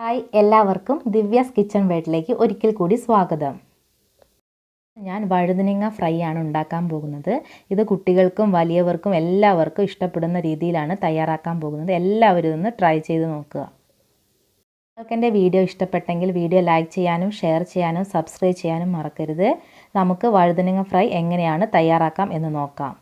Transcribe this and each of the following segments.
Hi എല്ലാവർക്കും Divya's kitchen വേട്ടിലേക്ക് ഒരിക്കൽ കൂടി സ്വാഗതം. ഞാൻ വഴുതനങ്ങ ഫ്രൈ ആണ് ഉണ്ടാക്കാൻ പോകുന്നത്. ഇത് കുട്ടികൾക്കും വലിയവർക്കും എല്ലാവർക്കും ഇഷ്ടപ്പെടുന്ന രീതിയിലാണ് തയ്യാറാക്കാൻ പോകുന്നത്. എല്ലാവരും ഒന്ന് ട്രൈ ചെയ്ത് നോക്കുക. നിങ്ങൾക്ക് എന്റെ വീഡിയോ ഇഷ്ടപ്പെട്ടെങ്കിൽ വീഡിയോ ലൈക്ക് ചെയ്യാനും ഷെയർ ചെയ്യാനും സബ്സ്ക്രൈബ് ചെയ്യാനും മറക്കരുത്. നമുക്ക് വഴുതനങ്ങ ഫ്രൈ എങ്ങനെയാണ് തയ്യാറാക്കാം എന്ന് നോക്കാം.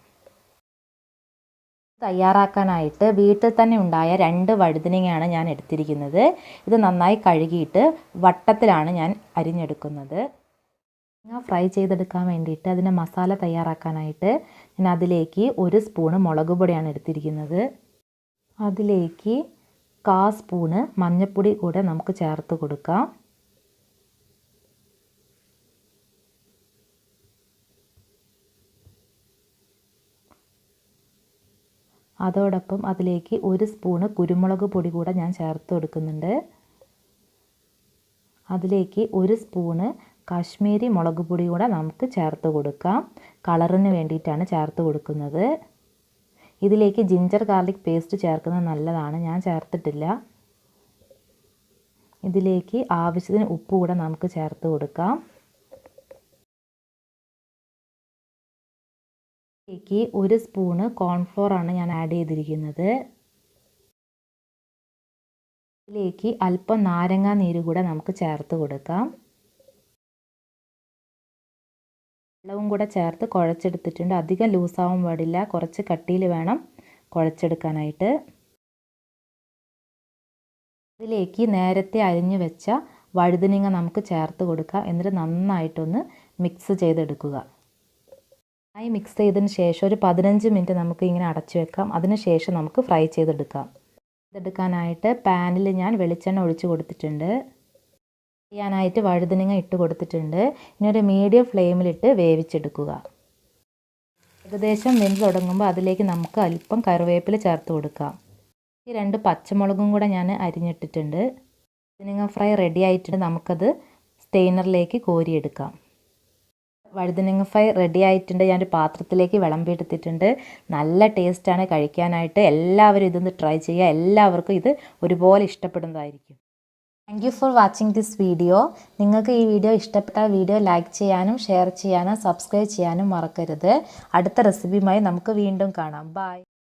തയ്യാറാക്കാനായിട്ട് വീട്ടിൽ തന്നെ ഉണ്ടായ രണ്ട് വഴുതനങ്ങയാണ് ഞാൻ എടുത്തിരിക്കുന്നത്. ഇത് നന്നായി കഴുകിയിട്ട് വട്ടത്തിലാണ് ഞാൻ അരിഞ്ഞെടുക്കുന്നത്. ഫ്രൈ ചെയ്തെടുക്കാൻ വേണ്ടിയിട്ട് അതിന്റെ മസാല തയ്യാറാക്കാനായിട്ട് ഞാൻ അതിലേക്ക് ഒരു സ്പൂണ് മുളക് പൊടിയാണ് എടുത്തിരിക്കുന്നത്. അതിലേക്ക് കാ സ്പൂണ് മഞ്ഞൾപ്പൊടി കൂടെ നമുക്ക് ചേർത്ത് കൊടുക്കാം. അതോടൊപ്പം അതിലേക്ക് ഒരു സ്പൂണ് കുരുമുളക് പൊടി കൂടെ ഞാൻ ചേർത്ത് കൊടുക്കുന്നുണ്ട്. അതിലേക്ക് ഒരു സ്പൂണ് കാശ്മീരി മുളക് പൊടി കൂടെ നമുക്ക് ചേർത്ത് കൊടുക്കാം. കളറിന് വേണ്ടിയിട്ടാണ് ചേർത്ത് കൊടുക്കുന്നത്. ഇതിലേക്ക് ജിഞ്ചർ ഗാർലിക് പേസ്റ്റ് ചേർക്കുന്നത് നല്ലതാണ് ഞാൻ ചേർത്തിട്ടില്ല. ഇതിലേക്ക് ആവശ്യത്തിന് ഉപ്പ് കൂടെ നമുക്ക് ചേർത്ത് കൊടുക്കാം. ഇതിലേക്ക് ഒരു സ്പൂണ് കോൺഫ്ലോർ ആണ് ഞാൻ ആഡ് ചെയ്തിരിക്കുന്നത്. ഇതിലേക്ക് അല്പം നാരങ്ങാ നീര് കൂടെ നമുക്ക് ചേർത്ത് കൊടുക്കാം. വെള്ളവും കൂടെ ചേർത്ത് കുഴച്ചെടുത്തിട്ടുണ്ട്. അധികം ലൂസാവാൻ പാടില്ല. കുറച്ച് കട്ടിയിൽ വേണം കുഴച്ചെടുക്കാനായിട്ട്. ഇതിലേക്ക് നേരത്തെ അരിഞ്ഞു വെച്ച വഴുതനങ്ങ നമുക്ക് ചേർത്ത് കൊടുക്കാം. എന്നിട്ട് നന്നായിട്ടൊന്ന് മിക്സ് ചെയ്തെടുക്കുക. നന്നായി മിക്സ് ചെയ്തതിന് ശേഷം ഒരു പതിനഞ്ച് മിനിറ്റ് നമുക്ക് ഇങ്ങനെ അടച്ചു വെക്കാം. അതിന് ശേഷം നമുക്ക് ഫ്രൈ ചെയ്തെടുക്കാം. ഇതെടുക്കാനായിട്ട് പാനിൽ ഞാൻ വെളിച്ചെണ്ണ ഒഴിച്ചു കൊടുത്തിട്ടുണ്ട്. ചെയ്യാനായിട്ട് വഴുതനങ്ങ ഇട്ട് കൊടുത്തിട്ടുണ്ട്. ഇനി ഒരു മീഡിയം ഫ്ലെയിമിലിട്ട് വേവിച്ചെടുക്കുക. ഏകദേശം വെന്ത് തുടങ്ങുമ്പോൾ അതിലേക്ക് നമുക്ക് അല്പം കറിവേപ്പില ചേർത്ത് കൊടുക്കാം. ഈ രണ്ട് പച്ചമുളകും കൂടെ ഞാൻ അരിഞ്ഞിട്ടിട്ടുണ്ട്. വഴുതനങ്ങ ഫ്രൈ റെഡി ആയിട്ടുണ്ട്. നമുക്കത് സ്റ്റെയിനറിലേക്ക് കോരിയെടുക്കാം. വഴുതനങ്ങ ഫ്രൈ റെഡി ആയിട്ടുണ്ട്. ഞാനൊരു പാത്രത്തിലേക്ക് വിളമ്പിയെടുത്തിട്ടുണ്ട് നല്ല ടേസ്റ്റാണ് കഴിക്കാനായിട്ട്. എല്ലാവരും ഇതൊന്ന് ട്രൈ ചെയ്യുക. എല്ലാവർക്കും ഇത് ഒരുപോലെ ഇഷ്ടപ്പെടുന്നതായിരിക്കും. Thank you for watching this video നിങ്ങൾക്ക് ഈ വീഡിയോ ഇഷ്ടപ്പെട്ട വീഡിയോ ലൈക്ക് ചെയ്യാനും ഷെയർ ചെയ്യാനും സബ്സ്ക്രൈബ് ചെയ്യാനും മറക്കരുത്. അടുത്ത റെസിപ്പിയുമായി നമുക്ക് വീണ്ടും കാണാം. ബൈ